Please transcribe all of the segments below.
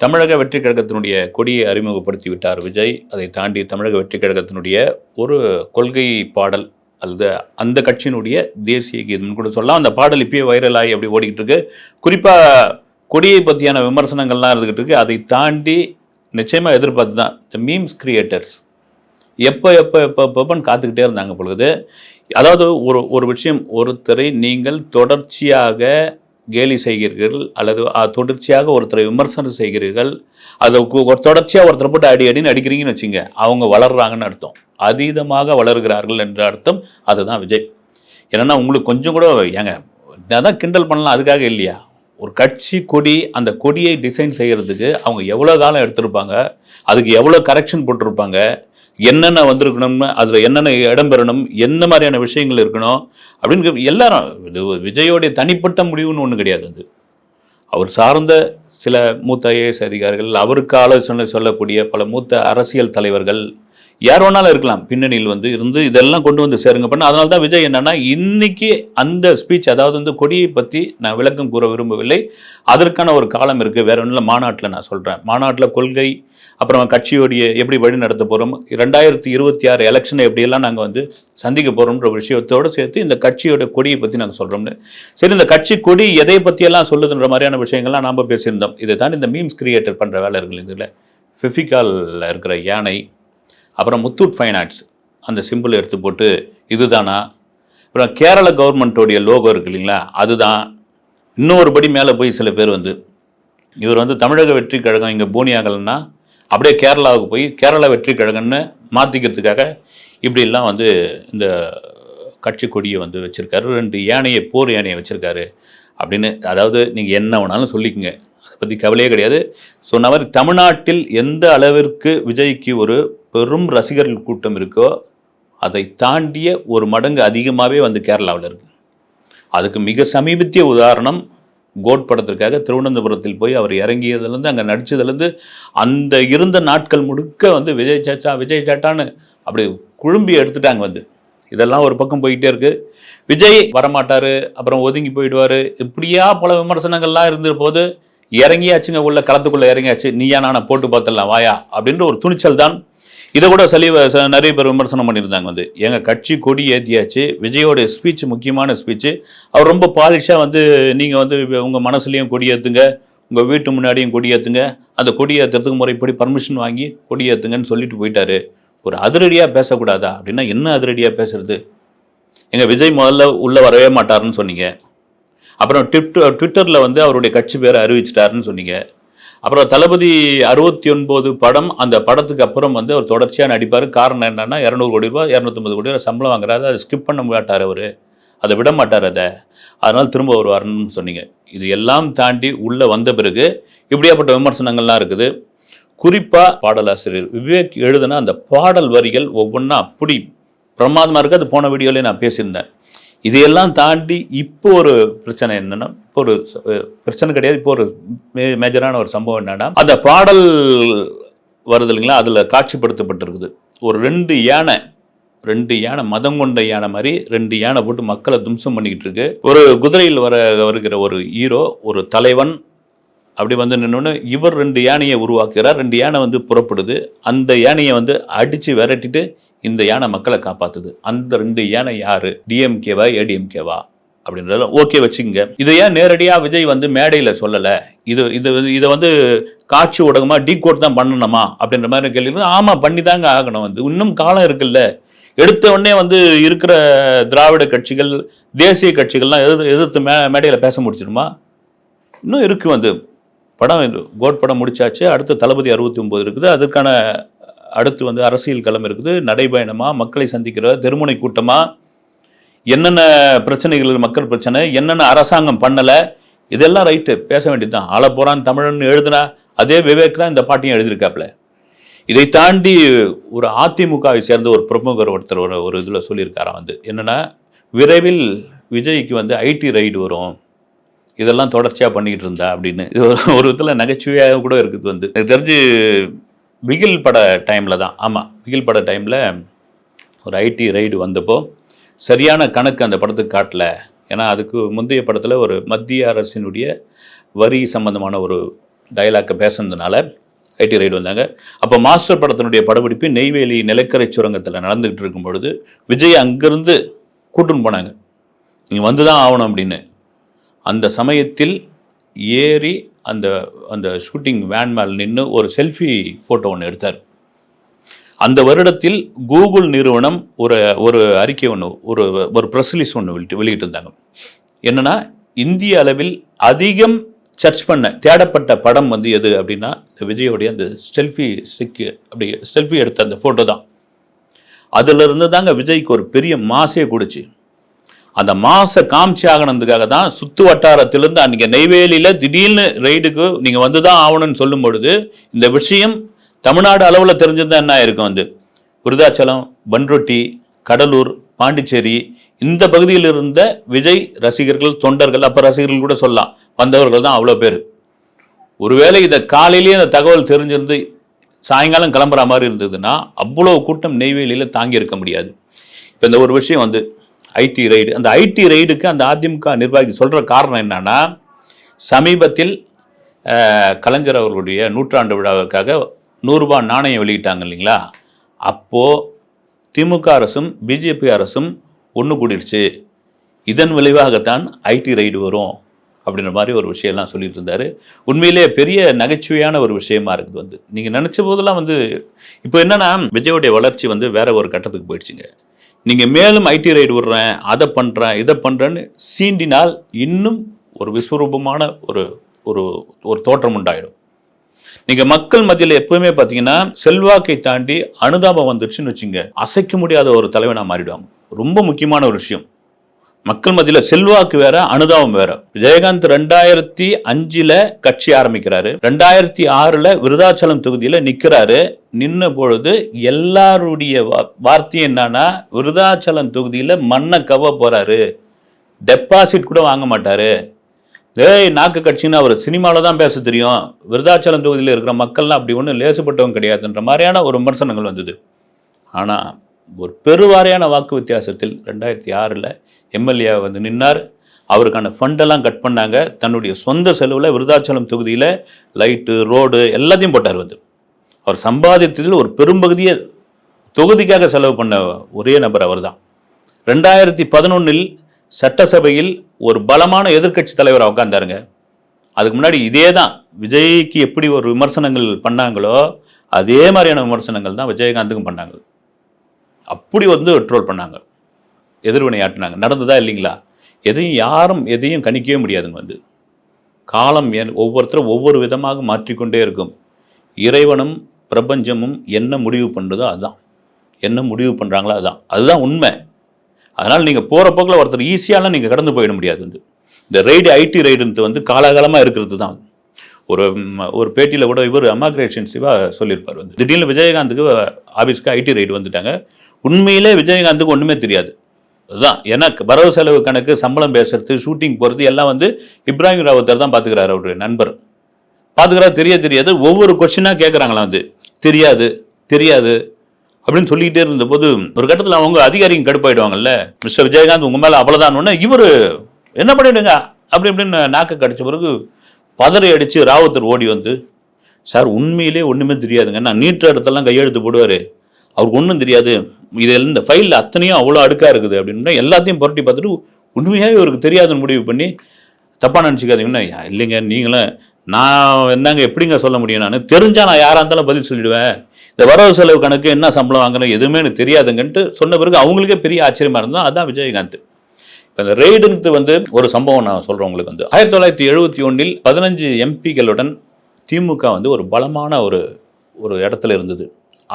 தமிழக வெற்றி கழகத்தினுடைய கொடியை அறிமுகப்படுத்தி விட்டார் விஜய். அதை தாண்டி தமிழக வெற்றி கழகத்தினுடைய ஒரு கொள்கை பாடல் அல்லது அந்த கட்சியினுடைய தேசிய கீதம்னு கூட சொல்லலாம். அந்த பாடல் இப்பயே வைரலாகி அப்படி ஓடிக்கிட்டு இருக்கு. குறிப்பாக கொடியை பற்றியான விமர்சனங்கள்லாம் இருந்துக்கிட்டு இருக்கு. அதை தாண்டி நிச்சயமாக எதிர்பார்த்து தான் இந்த மீம்ஸ் கிரியேட்டர்ஸ் எப்போ எப்போ எப்போ எப்போன்னு காத்துக்கிட்டே இருந்தாங்க பொழுது. அதாவது ஒரு ஒரு விஷயம் ஒருத்தரை நீங்கள் தொடர்ச்சியாக கேலி செய்கிறீர்கள் அல்லது தொடர்ச்சியாக ஒருத்தரை விமர்சனம் செய்கிறீர்கள் அதை ஒரு தொடர்ச்சியாக ஒருத்தரை போட்டு அடி அடின்னு அடிக்கிறீங்கன்னு வச்சுங்க அவங்க வளர்றாங்கன்னு அர்த்தம். அதீதமாக வளர்கிறார்கள் என்ற அர்த்தம் அதுதான் விஜய். என்னன்னா உங்களுக்கு கொஞ்சம் கூட ஏங்க தான் கிண்டல் பண்ணலாம் அதுக்காக இல்லையா? ஒரு கட்சி கொடி அந்த கொடியை டிசைன் செய்கிறதுக்கு அவங்க எவ்வளோ காலம் எடுத்திருப்பாங்க அதுக்கு எவ்வளோ கரெக்ஷன் போட்டிருப்பாங்க என்னென்ன வந்திருக்கணும்னு அதில் என்னென்ன இடம் பெறணும் என்ன மாதிரியான விஷயங்கள் இருக்கணும் அப்படின்னு எல்லாரும் இது விஜயோடைய தனிப்பட்ட முடிவுன்னு ஒன்றும் கிடையாது அது. அவர் சார்ந்த சில மூத்த ஐஏஎஸ் அதிகாரிகள் அவருக்கு ஆலோசனை சொல்லக்கூடிய பல மூத்த அரசியல் தலைவர்கள் யார் வேணாலும் இருக்கலாம். பின்னணியில் வந்து இருந்து இதெல்லாம் கொண்டு வந்து சேருங்க. பண்ண அதனால தான் விஜய் என்னன்னா இன்னைக்கு அந்த ஸ்பீச் அதாவது வந்து கொடியை பற்றி நான் விளக்கம் கூற விரும்பவில்லை. அதற்கான ஒரு காலம் இருக்குது வேற ஒன்றும் இல்லை மாநாட்டில் நான் சொல்கிறேன் மாநாட்டில் கொள்கை அப்புறம் கட்சியோடைய எப்படி வழி நடத்த போகிறோம் ரெண்டாயிரத்தி இருபத்தி ஆறு எலெக்ஷனை எப்படியெல்லாம் நாங்கள் வந்து சந்திக்க போகிறோம்ன்ற விஷயத்தோடு சேர்த்து இந்த கட்சியோட கொடியை பற்றி நாங்கள் சொல்கிறோம்னு சரி இந்த கட்சி கொடி எதை பற்றியெல்லாம் சொல்லுதுன்ற மாதிரியான விஷயங்கள்லாம் நாம் பேசியிருந்தோம். இதை தான் இந்த மீம்ஸ் கிரியேட்டர் பண்ணுற வேலை இருக்குது இதில். ஃபிஃபிகாலில் இருக்கிற யானை அப்புறம் முத்தூட் ஃபைனான்ஸ் அந்த சிம்பிள் எடுத்து போட்டு இதுதானா? அப்புறம் கேரள கவர்மெண்ட்டோடைய லோகோ இருக்கு இல்லைங்களா? அதுதான். இன்னொரு படி மேலே போய் சில பேர் வந்து இவர் வந்து தமிழக வெற்றி கழகம் இங்கே பூனியாகலன்னா அப்படியே கேரளாவுக்கு போய் கேரள வெற்றி கழகம்னு மாற்றிக்கிறதுக்காக இப்படிலாம் வந்து இந்த கட்சி கொடியை வந்து வச்சுருக்காரு. ரெண்டு யானையை போர் யானையை வச்சுருக்காரு. அப்படின்னு அதாவது நீங்கள் என்ன வேணாலும் சொல்லிக்கங்க. பற்றி கவலையே கிடையாது. ஸோ நம்ம தமிழ்நாட்டில் எந்த அளவிற்கு விஜய்க்கு ஒரு பெரும் ரசிகர்கள் கூட்டம் இருக்கோ அதை தாண்டிய ஒரு மடங்கு அதிகமாகவே வந்து கேரளாவில் இருக்கு. அதுக்கு மிக சமீபத்திய உதாரணம் கோட் படத்திற்காக திருவனந்தபுரத்தில் போய் அவர் இறங்கியதுலேருந்து அங்கே நடித்ததுலேருந்து அந்த இருந்த நாட்கள் முழுக்க வந்து விஜய் சாச்சா விஜய் சாட்டான்னு அப்படி குழும்பி எடுத்துட்டாங்க வந்து. இதெல்லாம் ஒரு பக்கம் போயிட்டே இருக்கு. விஜய் வரமாட்டார் அப்புறம் ஒதுங்கி போயிடுவார். இப்படியா பல விமர்சனங்கள்லாம் இருந்த போது இறங்கியாச்சுங்க உள்ள களத்துக்குள்ள இறங்கியாச்சு. நீயா நானா போட்டு பார்த்துடலாம் வாயா அப்படின்ற ஒரு துணிச்சல் தான் இதை கூட சலி நிறைய பேர் விமர்சனம் பண்ணியிருந்தாங்க வந்து. எங்கள் கட்சி கொடி ஏற்றியாச்சு விஜயோட ஸ்பீச் முக்கியமான ஸ்பீச்சு அவர் ரொம்ப பாலிஷாக வந்து நீங்கள் வந்து உங்கள் மனசுலேயும் கொடி ஏற்றுங்க உங்கள் வீட்டு முன்னாடியும் கொடி ஏற்றுங்க அந்த கொடி ஏற்றுறதுக்கு முறைப்படி பர்மிஷன் வாங்கி கொடி ஏற்றுங்கன்னு சொல்லிட்டு போயிட்டாரு. ஒரு அதிரடியாக பேசக்கூடாதா? அப்படின்னா என்ன அதிரடியாக பேசுறது? எங்கள் விஜய் முதல்ல உள்ளே வரவே மாட்டாருன்னு சொன்னீங்க. அப்புறம் ட்விட்டர் ட்விட்டரில் வந்து அவருடைய கட்சி பேரை அறிவிச்சிட்டாருன்னு சொன்னீங்க. அப்புறம் தளபதி அறுபத்தி ஒன்பது படம் அந்த படத்துக்கு அப்புறம் வந்து அவர் தொடர்ச்சியாக நடிப்பார். காரணம் என்னன்னா இரநூறு கோடி ரூபாய் இரநூத்தம்பது கோடி ரூபாய் சம்பளம் வாங்குறாரு. அதை ஸ்கிப் பண்ண மாட்டார் அவர். அதை விட மாட்டார் அதை. அதனால் திரும்ப வருவாருன்னு சொன்னீங்க. இது எல்லாம் தாண்டி உள்ளே வந்த பிறகு இப்படியாப்பட்ட விமர்சனங்கள்லாம் இருக்குது. குறிப்பாக பாடலாசிரியர் விவேக் எழுதுன அந்த பாடல் வரிகள் ஒவ்வொன்றா அப்படி பிரமாதமாக இருக்குது அது போன வீடியோலேயே நான் பேசியிருந்தேன். இதையெல்லாம் தாண்டி இப்போ ஒரு பிரச்சனை என்னன்னா இப்போ ஒரு பிரச்சனை கிடையாது. இப்போ ஒரு மே- மேஜரான ஒரு சம்பவம் என்னன்னா அந்த பாடல் வருது இல்லைங்களா? அதில் காட்சிப்படுத்தப்பட்டிருக்குது. ஒரு ரெண்டு யானை ரெண்டு யானை மதம் கொண்ட யானை மாதிரி ரெண்டு யானை போட்டு மக்களை தும்சம் பண்ணிக்கிட்டு இருக்கு. ஒரு குதிரையில் வர வருகிற ஒரு ஹீரோ ஒரு தலைவன் அப்படி வந்து நின்னோன்னு இவர் ரெண்டு யானையை உருவாக்குறார். ரெண்டு யானை வந்து புறப்படுது. அந்த யானையை வந்து அடித்து விரட்டிட்டு இந்த யானை மக்களை காப்பாத்துது. அந்த ரெண்டு யானை யாரு? டிஎம்கேவா ஏடிஎம்கேவா அப்படின்றத ஓகே வச்சுங்க இதை ஏன் நேரடியாக விஜய் வந்து மேடையில் சொல்லலை? இது இது இதை வந்து காட்சி ஊடகமாக டீ கோட் தான் பண்ணணுமா? அப்படின்ற மாதிரி கேள்வி ஆமாம் பண்ணி தாங்க ஆகணும். வந்து இன்னும் காலம் இருக்குல்ல. எடுத்த உடனே வந்து இருக்கிற திராவிட கட்சிகள் தேசிய கட்சிகள்லாம் எதிர்த்து எதிர்த்து மே மேடையில் பேச முடிச்சிருமா இன்னும் இருக்குது வந்து. படம் கோட் படம் முடிச்சாச்சு. அடுத்து தளபதி அறுபத்தி ஒம்பது இருக்குது. அதுக்கான அடுத்து வந்து அரசியல் களம் இருக்குது. நடைபயணமா? மக்களை சந்திக்கிற? தெருமுனை கூட்டமா? என்னென்ன பிரச்சனைகள் மக்கள் பிரச்சனை? என்னென்ன அரசாங்கம் பண்ணலை? இதெல்லாம் ரைட்டு. பேச வேண்டியது தான் ஆள போகிறான் தமிழன் எழுதுனா அதே விவேக் தான் இந்த பாட்டையும் எழுதியிருக்காப்புல. இதை தாண்டி ஒரு அதிமுகவை சேர்ந்த ஒரு பிரமுகர் ஒருத்தர் ஒரு ஒரு இதில் சொல்லியிருக்காராம் வந்து. என்னென்னா விரைவில் விஜய்க்கு வந்து ஐடி ரைடு வரும். இதெல்லாம் தொடர்ச்சியாக பண்ணிக்கிட்டு இருந்தா அப்படின்னு. இது ஒரு ஒரு விதத்தில் நகைச்சுவையாக கூட இருக்குது வந்து. எனக்கு தெரிஞ்சு பிகில் பட டைமில் தான். ஆமாம் பிகில் பட டைமில் ஒரு ஐடி ரைடு வந்தப்போ சரியான கணக்கு அந்த படத்துக்கு காட்டல. ஏன்னா அதுக்கு முந்தைய படத்தில் ஒரு மத்திய அரசினுடைய வரி சம்பந்தமான ஒரு டயலாக்கை பேசுனதுனால ஐடி ரைடு வந்தாங்க. அப்போ மாஸ்டர் படத்தினுடைய படப்பிடிப்பு நெய்வேலி நிலக்கரை சுரங்கத்தில் நடந்துக்கிட்டு இருக்கும் பொழுது விஜய் அங்கேருந்து கூட்டுன்னு போனாங்க. நீ வந்து தான் ஆகணும் அப்படின்னு. அந்த சமயத்தில் ஏறி அந்த அந்த ஷூட்டிங் வேன் மேல் நின்று ஒரு செல்ஃபி ஃபோட்டோ ஒன்று எடுத்தார். அந்த வருடத்தில் கூகுள் நிறுவனம் ஒரு ஒரு அறிக்கை ஒன்று ஒரு ஒரு ப்ரெஸ் ரிலீஸ் ஒன்று வெளியிட்டு வெளியிட்டிருந்தாங்க. என்னென்னா இந்திய அளவில் அதிகம் சர்ச் பண்ண தேடப்பட்ட படம் வந்து எது அப்படின்னா இந்த விஜயோடைய அந்த செல்ஃபி ஸ்டிக்கு அப்படி செல்ஃபி எடுத்த அந்த ஃபோட்டோ தான். அதிலிருந்து தாங்க விஜய்க்கு ஒரு பெரிய மாசே கொடுச்சு. அந்த மாச காமிச்சு ஆகணுன்றதுக்காக தான் சுத்து வட்டாரத்திலிருந்து அன்றைக்கி நெய்வேலியில் திடீர்னு ரெய்டுக்கு நீங்கள் வந்து தான் ஆகணும்னு சொல்லும் பொழுது இந்த விஷயம் தமிழ்நாடு அளவில் தெரிஞ்சிருந்தா என்ன இருக்கும் வந்து? விருதாச்சலம் பன்ரொட்டி கடலூர் பாண்டிச்சேரி இந்த பகுதியில் இருந்த விஜய் ரசிகர்கள் தொண்டர்கள் அப்போ ரசிகர்கள் கூட சொல்லலாம் வந்தவர்கள் தான் அவ்வளோ பேர். ஒருவேளை இதை காலையிலேயே அந்த தகவல் தெரிஞ்சிருந்து சாயங்காலம் கிளம்புற மாதிரி இருந்ததுன்னா அவ்வளோ கூட்டம் நெய்வேலியில் தாங்கி இருக்க முடியாது. இப்போ இந்த ஒரு விஷயம் வந்து ஐடி ரைடு அந்த ஐடி ரைடுக்கு அந்த அதிமுக நிர்வாகி சொல்கிற காரணம் என்னன்னா சமீபத்தில் கலைஞர் அவர்களுடைய நூற்றாண்டு விழாவிற்காக நூறுரூபா நாணயம் வெளியிட்டாங்க இல்லைங்களா? அப்போது திமுக அரசும் பிஜேபி அரசும் ஒன்று கூடிடுச்சு. இதன் விளைவாகத்தான் ஐடி ரைடு வரும் அப்படின்ற மாதிரி ஒரு விஷயம்லாம் சொல்லிட்டு இருந்தார். உண்மையிலே பெரிய நகைச்சுவையான ஒரு விஷயமா இருக்குது வந்து. நீங்கள் நினச்ச போதெல்லாம் வந்து இப்போ என்னன்னா விஜயோடைய வளர்ச்சி வந்து வேற ஒரு கட்டத்துக்கு போயிடுச்சுங்க. நீங்கள் மேலும் ஐடி ரைடு விடுறேன் அதை பண்ணுறேன் இதை பண்ணுறேன்னு சீண்டினால் இன்னும் ஒரு விஸ்வரூபமான ஒரு ஒரு ஒரு தோற்றம் உண்டாயிடும். நீங்கள் மக்கள் மத்தியில் எப்பவுமே பார்த்தீங்கன்னா செல்வாக்கை தாண்டி அனுதாபம் வந்துருச்சுன்னு வச்சுங்க. அசைக்க முடியாத ஒரு தலைவனாக மாறிடுவாங்க. ரொம்ப முக்கியமான ஒரு விஷயம். மக்கள் மத்தியில் செல்வாக்கு வேற அனுதாபம் வேற. விஜயகாந்த் ரெண்டாயிரத்தி அஞ்சுல கட்சி ஆரம்பிக்கிறாரு. ரெண்டாயிரத்தி ஆறுல விருதாச்சலம் தொகுதியில நிக்கிறாரு. நின்ன பொழுது எல்லாருடைய வார்த்தையும் என்னன்னா விருதாச்சலம் தொகுதியில மண்ணை கவ போறாரு. டெபாசிட் கூட வாங்க மாட்டாரு. ஏய் நாக்கு கட்சின்னு அவர் சினிமாவில் தான் பேச தெரியும். விருதாச்சலம் தொகுதியில் இருக்கிற மக்கள்லாம் அப்படி ஒன்றும் லேசுப்பட்டவங்க கிடையாதுன்ற மாதிரியான ஒரு விமர்சனங்கள் வந்தது. ஆனால் ஒரு பெருவாரியான வாக்கு வித்தியாசத்தில் ரெண்டாயிரத்தி ஆறில் எம்எல்ஏ வந்து நின்னார். அவருக்கான ஃபண்டெல்லாம் கட் பண்ணாங்க. தன்னுடைய சொந்த செலவில் விருதாச்சலம் தொகுதியில் லைட்டு ரோடு எல்லாத்தையும் போட்டார் வந்து. அவர் சம்பாதித்ததில் ஒரு பெரும்பகுதியை தொகுதிக்காக செலவு பண்ண ஒரே நபர் அவர்தான். ரெண்டாயிரத்தி பதினொன்றில் சட்டசபையில் ஒரு பலமான எதிர்க்கட்சி தலைவராக உட்காந்தாருங்க அதுக்கு முன்னாடி இதே தான் விஜய்க்கு எப்படி ஒரு விமர்சனங்கள் பண்ணாங்களோ அதே மாதிரியான விமர்சனங்கள் தான் விஜயகாந்துக்கும் பண்ணாங்க. அப்படி வந்து ட்ரோல் பண்ணாங்க. எதிர்வினை ஆட்டினாங்க நடந்ததா இல்லைங்களா? எதையும் யாரும் எதையும் கணிக்கவே முடியாதுங்க வந்து. காலம் என் ஒவ்வொருத்தரும் ஒவ்வொரு விதமாக மாற்றிக்கொண்டே இருக்கும். இறைவனும் பிரபஞ்சமும் என்ன முடிவு பண்ணுறதோ அதுதான் என்ன முடிவு பண்ணுறாங்களோ அதுதான் அதுதான் உண்மை. அதனால் நீங்கள் போகிற போக்கில் ஒருத்தர் ஈஸியாலாம் நீங்கள் கடந்து போயிட முடியாது வந்து. இந்த ரைடு ஐடி ரைடுன்றது வந்து காலாகாலமாக இருக்கிறது தான். ஒரு ஒரு பேட்டியில் கூட இவர் அமாகிரேஷன் சிவா சொல்லியிருப்பார் வந்து. திடீர்னு விஜயகாந்துக்கு ஆஃபீஸ்க்கு ஐடி ரைடு வந்துட்டாங்க. உண்மையிலே விஜயகாந்துக்கு ஒன்றுமே தெரியாது. அதுதான். ஏன்னா வரவு செலவு கணக்கு சம்பளம் பேசுறது ஷூட்டிங் போகிறது எல்லாம் வந்து இப்ராஹிம் ராவத்தர் தான் பார்த்துக்கிறாரு அவருடைய நண்பர். பார்த்துக்கிறா தெரிய தெரியாது. ஒவ்வொரு கொஸ்டினாக கேட்குறாங்களாம் வந்து தெரியாது தெரியாது அப்படின்னு சொல்லிக்கிட்டே இருந்தபோது ஒரு கட்டத்தில் அவங்க அதிகாரிங்க கடுப்பாயிடுவாங்கல்ல. மிஸ்டர் விஜயகாந்த் உங்கள் மேலே அவ்வளோதான்னு இவர் என்ன பண்ணிடுங்க? அப்படி இப்படின்னு நாக்கு கடிச்ச பிறகு பதறி அடித்து ராவத்தர் ஓடி வந்து சார் உண்மையிலே ஒன்றுமே தெரியாதுங்க. நான் நீட்ட இடத்தெல்லாம் கையெழுத்து போடுவார். அவருக்கு ஒன்றும் தெரியாது. இதில் இந்த ஃபைலில் அத்தனையும் அவ்வளோ அடுக்காக இருக்குது அப்படின்னு எல்லாத்தையும் புரட்டி பார்த்துட்டு உண்மையாகவே இவருக்கு தெரியாதுன்னு முடிவு பண்ணி தப்பாக நினச்சிக்காதீங்கன்னா இல்லைங்க நீங்களும் நான் என்னங்க எப்படிங்க சொல்ல முடியும் நான்? தெரிஞ்சால் நான் யாராக இருந்தாலும் பதில் சொல்லிடுவேன். இந்த வரவு செலவு கணக்கு என்ன சம்பளம் வாங்கணும் எதுவுமே எனக்கு தெரியாதுங்கன்ட்டு சொன்ன பிறகு அவங்களுக்கே பெரிய ஆச்சரியமாக இருந்தால் அதான் விஜயகாந்த். இப்போ இந்த ரெய்டுன்றது வந்து ஒரு சம்பவம் நான் சொல்கிறேன் உங்களுக்கு வந்து. ஆயிரத்தி தொள்ளாயிரத்தி எழுபத்தி ஒன்றில் பதினஞ்சு எம்பிகளுடன் திமுக வந்து ஒரு பலமான ஒரு ஒரு இடத்துல இருந்தது.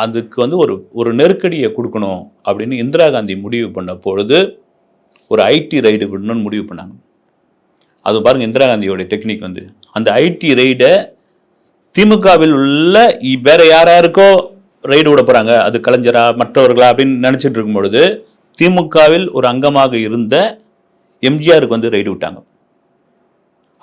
அதுக்கு வந்து ஒரு ஒரு நெருக்கடியை கொடுக்கணும் அப்படின்னு இந்திரா காந்தி முடிவு பண்ண பொழுது ஒரு ஐடி ரைடு விடணும்னு முடிவு பண்ணாங்க. அது பாருங்கள் இந்திரா காந்தியோட டெக்னிக் வந்து. அந்த ஐடி ரைடை திமுகவில் உள்ள வேற யார் யாருக்கோ ரைடு விட போகிறாங்க அது கலைஞரா மற்றவர்களா அப்படின்னு நினச்சிட்டு இருக்கும் பொழுது திமுகவில் ஒரு அங்கமாக இருந்த எம்ஜிஆருக்கு வந்து ரைடு விட்டாங்க.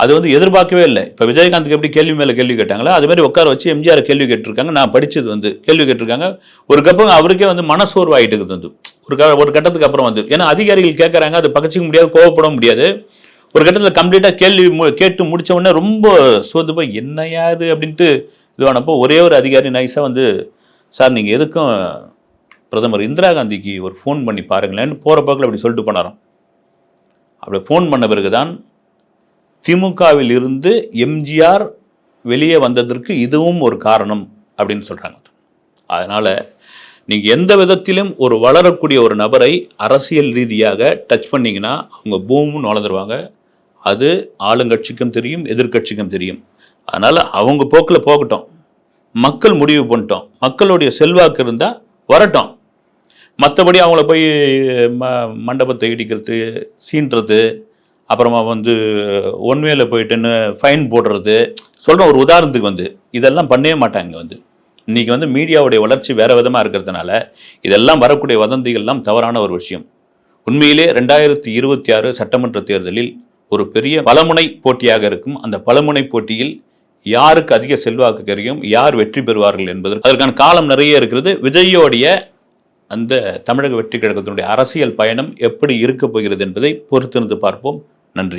அது வந்து எதிர்பார்க்கவே இல்லை. இப்போ விஜயகாந்துக்கு எப்படி கேள்வி மேலே கேள்வி கேட்டாங்களோ அது மாதிரி உட்கார வச்சு எம்ஜிஆர் கேள்வி கேட்டிருக்காங்க. நான் படித்தது வந்து கேள்வி கேட்டிருக்காங்க. ஒரு கப்பம் அவருக்கே வந்து மனசோர்வாயிட்டு இருக்குது வந்து. ஒரு க ஒரு கட்டத்துக்கு அப்புறம் வந்து. ஏன்னா அதிகாரிகள் கேட்குறாங்க அது பகச்சிக்க முடியாது கோவப்பட முடியாது. ஒரு கட்டத்தில் கம்ப்ளீட்டாக கேள்வி மு- கேட்டு முடித்த உடனே ரொம்ப சோர்ந்து போய் என்னையா இது? அப்படின்ட்டு இதுவானப்போ ஒரே ஒரு அதிகாரி நைஸாக வந்து சார் நீங்கள் எதுக்கும் பிரதமர் இந்திரா காந்திக்கு ஒரு ஃபோன் பண்ணி பாருங்களேன்னு போகிற போக்கில் அப்படி சொல்லிட்டு போனாராம். அப்படி ஃபோன் பண்ண பிறகு தான் திமுகவில் இருந்து எம்ஜிஆர் வெளியே வந்ததற்கு இதுவும் ஒரு காரணம் அப்படின்னு சொல்கிறாங்க அதனால் நீங்கள் எந்த விதத்திலும் ஒரு வளரக்கூடிய ஒரு நபரை அரசியல் ரீதியாக டச் பண்ணிங்கன்னா அவங்க பூமும் வளர்ந்துருவாங்க. அது ஆளுங்கட்சிக்கும் தெரியும் எதிர்க்கட்சிக்கும் தெரியும். அதனால் அவங்க போக்கில் போகட்டும். மக்கள் முடிவு பண்ணிட்டோம். மக்களுடைய செல்வாக்கு இருந்தால் வரட்டும். மற்றபடி அவங்கள போய் ம மண்டபத்தை இடிக்கிறது சீன்றது அப்புறமா வந்து ஒன்வேல போயிட்டுன்னு ஃபைன் போடுறது. சொல்கிற ஒரு உதாரணத்துக்கு வந்து இதெல்லாம் பண்ணவே மாட்டாங்க வந்து. இன்றைக்கி வந்து மீடியாவுடைய வளர்ச்சி வேறு விதமாக இருக்கிறதுனால இதெல்லாம் வரக்கூடிய வதந்திகள்லாம் தவறான ஒரு விஷயம். உண்மையிலே ரெண்டாயிரத்தி இருபத்தி ஆறு சட்டமன்ற தேர்தலில் ஒரு பெரிய பலமுனை போட்டியாக இருக்கும். அந்த பலமுனை போட்டியில் யாருக்கு அதிக செல்வாக்கு கிடைக்கும் யார் வெற்றி பெறுவார்கள் என்பது அதற்கான காலம் நிறைய இருக்கிறது. விஜயோடைய அந்த தமிழக வெற்றி கழகத்தினுடைய அரசியல் பயணம் எப்படி இருக்க போகிறது என்பதை பொறுத்திருந்து பார்ப்போம். நன்றி